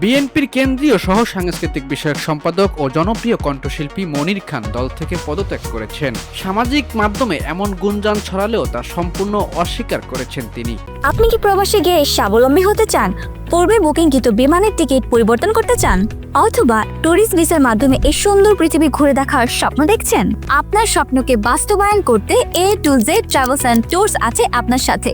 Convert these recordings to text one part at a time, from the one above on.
বিএনপির কেন্দ্রীয় সহ সাংস্কৃতিক বিষয়ক সম্পাদক ও জনপ্রিয় কণ্ঠশিল্পী মনির খান দল থেকে পদত্যাগ করেছেন। সামাজিক মাধ্যমে এমন গুঞ্জন ছড়ালেও তা সম্পূর্ণ অস্বীকার করেছেন তিনি। আপনি কি প্রবাসে গিয়ে স্বাবলম্বী হতে চান? পূর্বে বুকিংকৃত বিমানের টিকিট পরিবর্তন করতে চান? অথবা ট্যুরিস্ট ভিসার মাধ্যমে এই সুন্দর পৃথিবী ঘুরে দেখার স্বপ্ন দেখছেন? আপনার স্বপ্নকে বাস্তবায়ন করতে A to Z travels and tours আছে আপনার সাথে।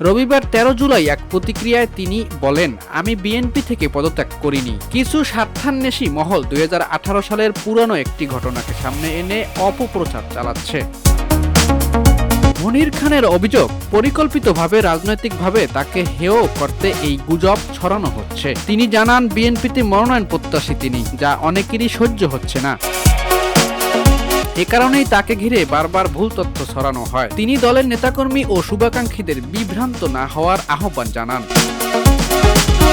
রবিবার তেরো জুলাই এক প্রতিক্রিয়ায় তিনি বলেন, আমি বিএনপি থেকে পদত্যাগ করিনি। কিছু স্বার্থান্বেষী মহল দুই হাজার আঠারো সালের পুরনো একটি ঘটনাকে সামনে এনে অপপ্রচার চালাচ্ছে। মনির খানের অভিযোগ, পরিকল্পিতভাবে, রাজনৈতিকভাবে তাকে হেয় করতে এই গুজব ছড়ানো হচ্ছে। তিনি জানান, বিএনপিতে মনোনয়ন প্রত্যাশী তিনি, যা অনেকেরই সহ্য হচ্ছে না। এ কারণেই তাকে ঘিরে বারবার ভুল তথ্য ছড়ানো হয়। তিনি দলের নেতাকর্মী ও শুভাকাঙ্ক্ষীদের বিভ্রান্ত না হওয়ার আহ্বান জানান।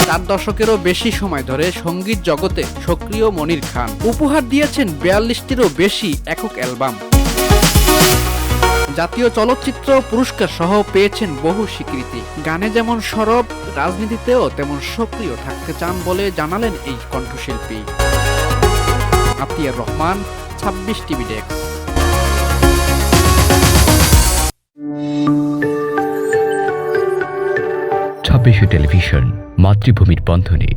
চার দশকেরও বেশি সময় ধরে সংগীত জগতে সক্রিয় মনির খান। উপহার দিয়েছেন বিয়াল্লিশটিরও বেশি একক অ্যালবাম। জাতীয় চলচ্চিত্র পুরস্কার সহ পেয়েছেন বহু স্বীকৃতি। গানে যেমন সরব, রাজনীতিতেও তেমন সক্রিয় থাকতে চান বলে জানালেন এই কণ্ঠশিল্পী। আতিয়ার রহমান ছাব্বিশ টিভি ডেস্ক। ছাব্বিশে টেলিভিশন মাতৃভূমির বন্ধনে।